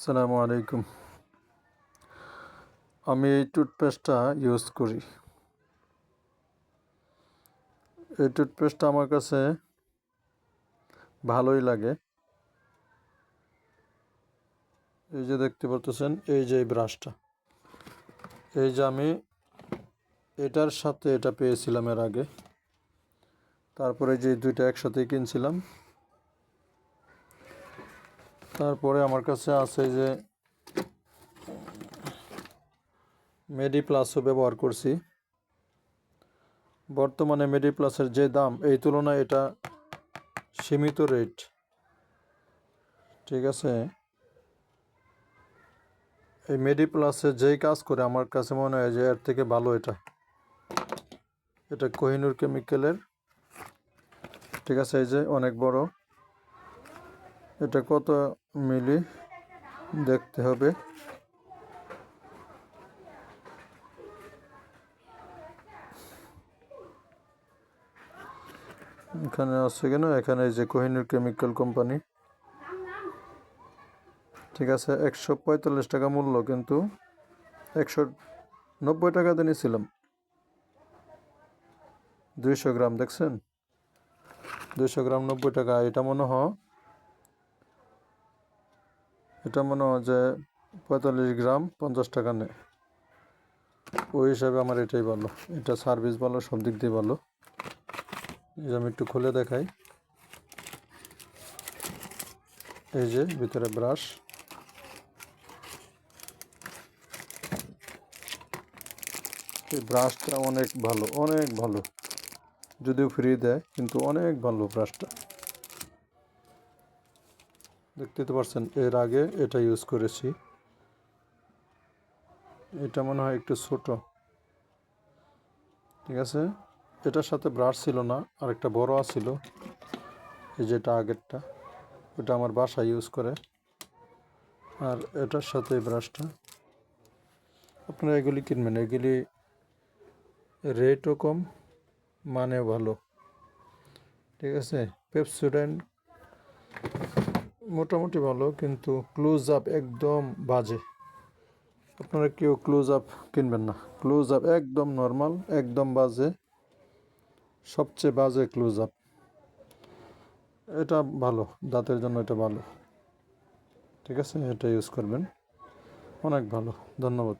আসসালামু আলাইকুম। আমি এই টুথপেস্টটা ইউজ করি। এই টুথপেস্টটা আমার কাছে ভালোই লাগে। এই যে দেখতে পারতেছেন, এই যে ব্রাশটা। এই যে আমি এটার সাথে এটা পেয়েছিলাম এর আগে। তারপরে যে দুইটা একসাথে কিনছিলাম। তারপরে আমার কাছে আছে যে মেডি প্লাসও ব্যবহার করছি। বর্তমানে মেডি প্লাসের যে দাম, এই তুলনায় এটা সীমিত রেট ঠিক আছে? এই মেডি প্লাসে যেই কাজ করে, আমার কাছে মনে হয় যে এর থেকে ভালো এটা। এটা কোহিনুর কেমিক্যালের ঠিক আছে? এই যে অনেক বড়। এটা কত মিলি? দেখতে হবে। এখানে আছে কেন? এখানে যে কোহিনুর কেমিক্যাল কোম্পানি। ঠিক আছে, একশো পঁয়তাল্লিশ টাকা মূল্য, কিন্তু একশো নব্বই টাকাতে নিয়েছিলাম। দুইশো গ্রাম, দেখছেন? দুইশো গ্রাম নব্বই টাকা, এটা মনে হয় এটা মনে হয় যে পঁয়তাল্লিশ গ্রাম পঞ্চাশ টাকা নেয়। ওই হিসাবে আমার এটাই ভালো। এটা সার্ভিস ভালো, সব দিক দিয়ে ভালো। আমি একটু খুলে দেখাই। এই যে ভিতরে ব্রাশ এই ব্রাশটা অনেক ভালো অনেক ভালো। যদিও ফ্রি দেয়, কিন্তু অনেক ভালো ব্রাশটা দেখতে তো পারছেন, এর আগে এটা ইউজ করেছি। এটা মনে হয় একটু ছোট। ঠিক আছে? এটার সাথে ব্রাশ ছিল না আর একটা বড় ছিল এই যেটা আগেরটা, ওটা আমার বাসা ইউজ করে। আর এটার সাথে ব্রাশটা আপনারা এগুলি কিনবেন, এগুলি রেটও কম, মানেও ভালো। ঠিক আছে? পেপসুডেন্ট মোটামুটি ভালো, কিন্তু ক্লোজ আপ একদম বাজে। আপনারা কেউ ক্লোজ আপ কিনবেন না। ক্লোজ আপ একদম নর্মাল একদম বাজে। সবচেয়ে বাজে ক্লোজ আপ এটা ভালো, দাঁতের জন্য এটা ভালো। ঠিক আছে, এটা ইউজ করবেন। অনেক ভালো। ধন্যবাদ।